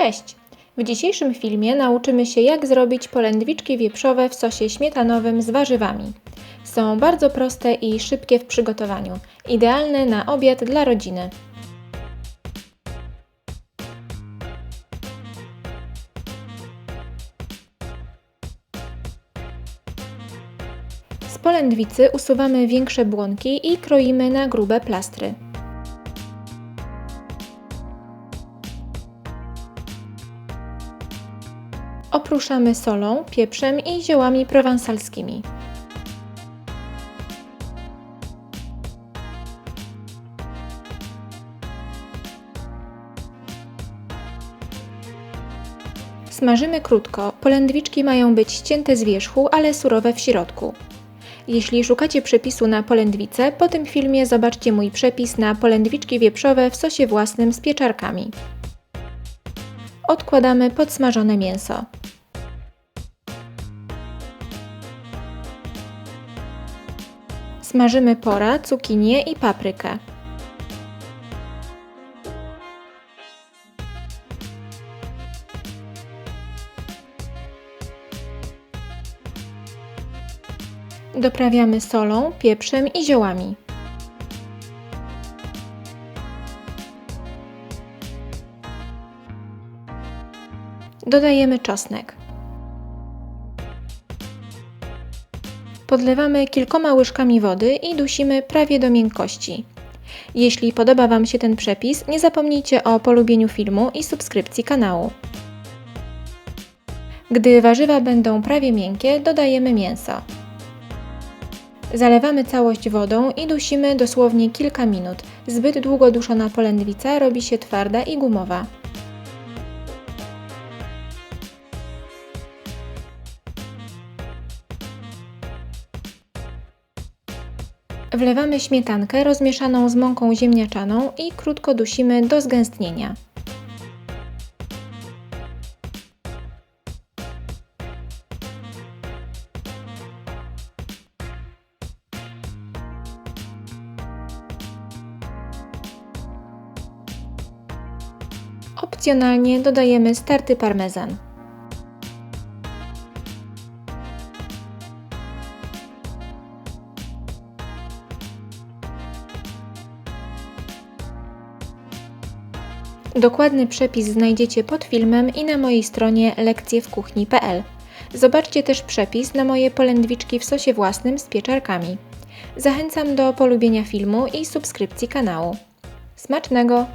Cześć! W dzisiejszym filmie nauczymy się jak zrobić polędwiczki wieprzowe w sosie śmietanowym z warzywami. Są bardzo proste i szybkie w przygotowaniu, idealne na obiad dla rodziny. Z polędwicy usuwamy większe błonki i kroimy na grube plastry. Opruszamy solą, pieprzem i ziołami prowansalskimi. Smażymy krótko. Polędwiczki mają być ścięte z wierzchu, ale surowe w środku. Jeśli szukacie przepisu na polędwice, po tym filmie zobaczcie mój przepis na polędwiczki wieprzowe w sosie własnym z pieczarkami. Odkładamy podsmażone mięso. Smażymy pora, cukinię i paprykę. Doprawiamy solą, pieprzem i ziołami. Dodajemy czosnek. Podlewamy kilkoma łyżkami wody i dusimy prawie do miękkości. Jeśli podoba Wam się ten przepis, nie zapomnijcie o polubieniu filmu i subskrypcji kanału. Gdy warzywa będą prawie miękkie, dodajemy mięso. Zalewamy całość wodą i dusimy dosłownie kilka minut. Zbyt długo duszona polędwica robi się twarda i gumowa. Wlewamy śmietankę rozmieszaną z mąką ziemniaczaną i krótko dusimy do zgęstnienia. Opcjonalnie dodajemy sterty parmezan. Dokładny przepis znajdziecie pod filmem i na mojej stronie lekcjewkuchni.pl. Zobaczcie też przepis na moje polędwiczki w sosie własnym z pieczarkami. Zachęcam do polubienia filmu i subskrypcji kanału. Smacznego!